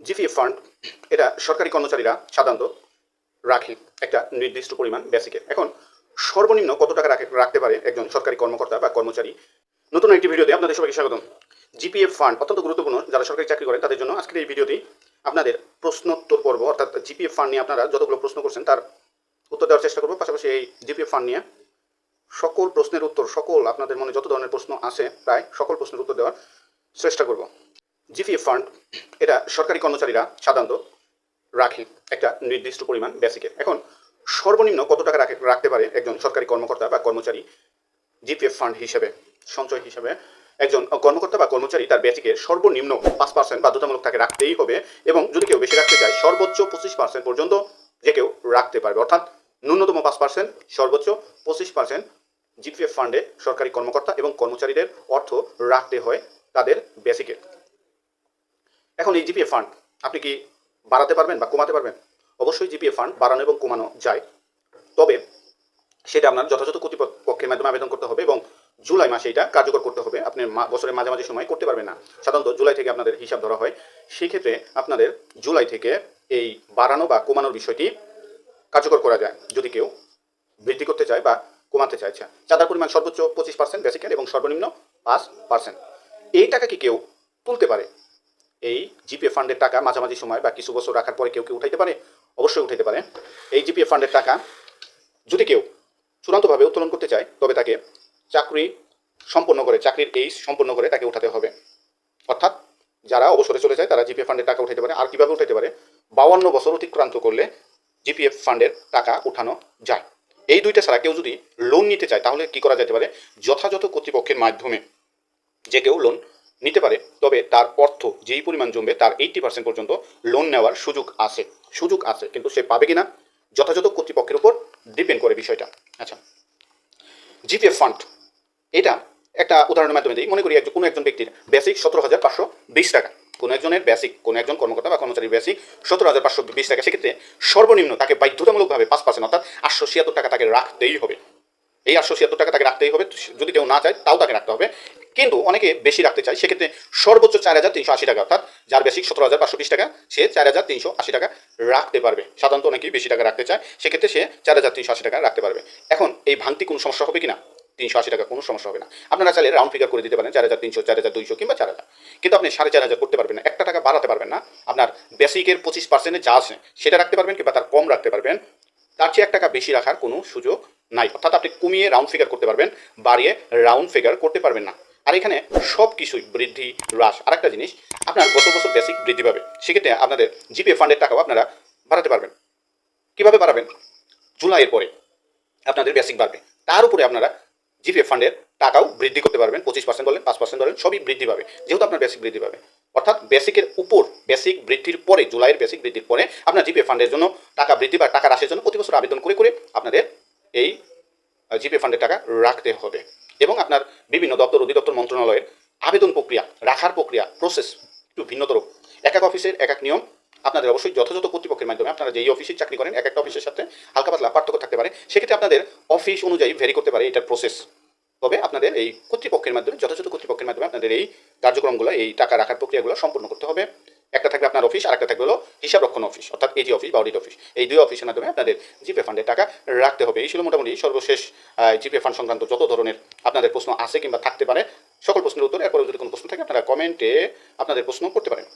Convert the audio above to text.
GPF fund, এটা সরকারি কর্মচারীরা সাধারণত রাখে একটা নির্দিষ্ট পরিমাণ বেসিকের এখন সর্বনিম্ন কত টাকা রাখে রাখতে পারে একজন সরকারি কর্মকর্তা বা কর্মচারী? নতুন একটি ভিডিওতে আপনাদের সবাইকে স্বাগতম। জিপিএফ ফান্ড অত্যন্ত গুরুত্বপূর্ণ। যারা সরকারি চাকরি করেন তাদের জন্য আজকের এই ভিডিওটি আপনাদের প্রশ্নোত্তর পর্ব, অর্থাৎ জিপিএফ ফান্ড নিয়ে আপনারা যতগুলো প্রশ্ন করছেন, তার উত্তর দেওয়ার চেষ্টা করব। পাশাপাশি এই জিপিএফ ফান্ড নিয়ে সকল প্রশ্নের উত্তর, সকল আপনাদের মনে যত ধরনের প্রশ্ন আছে, প্রায় সকল প্রশ্নের উত্তর দেওয়ার চেষ্টা করব। জিপিএফ ফান্ড, এটা সরকারি কর্মচারীরা সাধারণত রাখে একটা নির্দিষ্ট পরিমাণ বেসিকে। এখন সর্বনিম্ন কত টাকা রাখে রাখতে পারে একজন সরকারি কর্মকর্তা বা কর্মচারী জিপিএফ ফান্ড হিসেবে, সঞ্চয় হিসেবে? একজন কর্মকর্তা বা কর্মচারী তার বেসিকে সর্বনিম্ন পাঁচ পার্সেন্ট বাধ্যতামূলক তাকে রাখতেই হবে এবং যদি কেউ বেশি রাখতে চায়, সর্বোচ্চ পঁচিশ পার্সেন্ট পর্যন্ত যে কেউ রাখতে পারবে। অর্থাৎ ন্যূনতম পাঁচ পার্সেন্ট সর্বোচ্চ পঁচিশ পার্সেন্ট জিপিএফ ফান্ডে সরকারি কর্মকর্তা এবং কর্মচারীদের অর্থ রাখতে হয় তাদের বেসিকে। এখন এই জিপিএ ফান্ড আপনি কি বাড়াতে পারবেন বা কমাতে পারবেন? অবশ্যই জিপিএ ফান্ড বাড়ানো এবং কমানো যায়। তবে সেটা আপনার যথাযথ কর্তৃপক্ষের মাধ্যমে আবেদন করতে হবে এবং জুলাই মাসে এটা কার্যকর করতে হবে। আপনি বছরের মাঝামাঝি সময় করতে পারবেন না। সাধারণত জুলাই থেকে আপনাদের হিসাব ধরা হয়। সেই ক্ষেত্রে আপনাদের জুলাই থেকে এই বাড়ানো বা কমানোর বিষয়টি কার্যকর করা যায়। যদি কেউ বৃদ্ধি করতে চায় বা কমাতে চাইছে। চাঁদার পরিমাণ সর্বোচ্চ পঁচিশ পার্সেন্ট বেসিকের এবং সর্বনিম্ন পাঁচ পার্সেন্ট এই টাকা কি কেউ তুলতে পারে? এই জিপিএফ ফান্ডের টাকা মাঝামাঝি সময় বা কিছু বছর রাখার পরে কেউ কেউ উঠাইতে পারে? অবশ্যই উঠাইতে পারে। এই জিপিএফ ফান্ডের টাকা যদি কেউ চূড়ান্তভাবে উত্তোলন করতে চায়, তবে তাকে চাকরি সম্পন্ন করে, চাকরির এই সম্পন্ন করে তাকে উঠাতে হবে। অর্থাৎ যারা অবসরে চলে যায়, তারা জিপিএফ ফান্ডের টাকা উঠাইতে পারে। আর কীভাবে উঠাইতে পারে? বাউান্ন বছর অতিক্রান্ত করলে জিপিএফ ফান্ডের টাকা উঠানো যায়। এই দুইটা ছাড়া কেউ যদি লোন নিতে চায়, তাহলে কি করা যেতে পারে? যথাযথ কর্তৃপক্ষের মাধ্যমে যে কেউ লোন নিতে পারে, তবে তার অর্থ যেই পরিমাণ জমবে তার এইটটি পার্সেন্ট পর্যন্ত লোন নেওয়ার সুযোগ আছে সুযোগ আছে, কিন্তু সে পাবে কিনা যথাযথ কর্তৃপক্ষের উপর ডিপেন্ড করে বিষয়টা। আচ্ছা জিপিএফ ফান্ড এটা একটা উদাহরণের মাধ্যমে দিই। মনে করি একজন কোনো একজন ব্যক্তির বেসিক সতেরো হাজার পাঁচশো বিশ টাকা। কোনো একজনের বেসিক কোনো একজন কর্মকর্তা বা কর্মচারীর বেসিক সতেরো হাজার পাঁচশো বিশ টাকা। সেক্ষেত্রে সর্বনিম্ন তাকে বাধ্যতামূলকভাবে পাঁচ পার্সেন্ট অর্থাৎ আটশো ছিয়াত্তর টাকা তাকে রাখতেই হবে। এই আটশো ছিয়াত্তর টাকা তাকে রাখতেই হবে। যদি কেউ না চায়, তাও তাকে রাখতে হবে। কিন্তু অনেকে বেশি রাখতে চায়, সেক্ষেত্রে সর্বোচ্চ চার হাজার তিনশো আশি টাকা, অর্থাৎ যার বেসিক সতেরো হাজার পাঁচশো বিশ টাকা, সে চার হাজার তিনশো আশি টাকা রাখতে পারবে। সাধারণত অনেকেই বেশি টাকা রাখতে চায়, সেক্ষেত্রে সে চার হাজার তিনশো আশি টাকা রাখতে পারবে। এখন এই ভাঙতি কোনো সমস্যা হবে কিনা? তিনশো আশি টাকা কোনো সমস্যা হবে না। আপনারা চাইলে রাউন্ড ফিগার করে দিতে পারেন, চার হাজার তিনশো, চার হাজার দুইশো কিংবা চার হাজার। কিন্তু আপনি সাড়ে চার হাজার করতে পারবেন না, একটা টাকা বাড়াতে পারবেন না। আপনার বেসিকের পঁচিশ পার্সেন্টে যা আছে, সেটা রাখতে পারবেন কিংবা তার কম রাখতে পারবেন। তার চেয়ে এক টাকা বেশি রাখার কোনো সুযোগ নাই। অর্থাৎ আপনি কমিয়ে রাউন্ড ফিগার করতে পারবেন, বাড়িয়ে রাউন্ড ফিগার করতে পারবেন না। আর এখানে সব কিছুই বৃদ্ধি, হ্রাস। আরেকটা জিনিস, আপনার বছর বছর বেসিক বৃদ্ধি পাবে। সেক্ষেত্রে আপনাদের জিপে ফান্ডের টাকাও আপনারা বাড়াতে পারবেন। কীভাবে বাড়াবেন? জুলাইয়ের পরে আপনাদের বেসিক বাড়বে। তার উপরে আপনারা জিপে ফান্ডের টাকাও বৃদ্ধি করতে পারবেন। পঁচিশ পার্সেন্ট বলেন, পাঁচ পার্সেন্ট বলেন, সবই বৃদ্ধি পাবে। যেহেতু আপনার বেসিক বৃদ্ধি পাবে। অর্থাৎ বেসিকের উপর বেসিক বৃদ্ধির পরে, জুলাইয়ের বেসিক বৃদ্ধির পরে আপনার জিপে ফান্ডের জন্য টাকা বৃদ্ধি বা টাকা রাশের জন্য প্রতি বছর আবেদন করে করে আপনাদের এই জিপে ফান্ডের টাকা রাখতে হবে। এবং আপনার বিভিন্ন দপ্তর অধিদপ্তর মন্ত্রণালয়ের আবেদন প্রক্রিয়া, রাখার প্রক্রিয়া প্রসেস একটু ভিন্নতর এক এক অফিসের এক এক নিয়ম, আপনাদের অবশ্যই যথাযথ কর্তৃপক্ষের মাধ্যমে আপনারা যেই অফিসে চাকরি করেন, এক একটা অফিসের সাথে হালকা পাতলা পার্থক্য থাকতে পারে। সেক্ষেত্রে আপনাদের অফিস অনুযায়ী ভেরি করতে পারে এটার প্রসেস তবে আপনাদের এই কর্তৃপক্ষের মাধ্যমে, যথাযথ কর্তৃপক্ষের মাধ্যমে আপনাদের এই কার্যক্রমগুলো, এই টাকা রাখার প্রক্রিয়াগুলো সম্পন্ন করতে হবে। আপনার অফিস আর একটা থাকবে হলো হিসাব রক্ষণ অফিস অর্থাৎ এজি অফিস বা অডিট অফিস এই দুই অফিসের মাধ্যমে আপনাদের জিপে ফান্ডের টাকা রাখতে হবে। এই ছিল মোটামুটি সর্বশেষ জিপে ফান্ড সংক্রান্ত যত ধরনের আপনাদের প্রশ্ন আছে কিংবা থাকতে পারে, সকল প্রশ্নের উত্তর এরপরে যদি কোনো প্রশ্ন থাকে, আপনারা কমেন্টে আপনাদের প্রশ্ন করতে পারেন।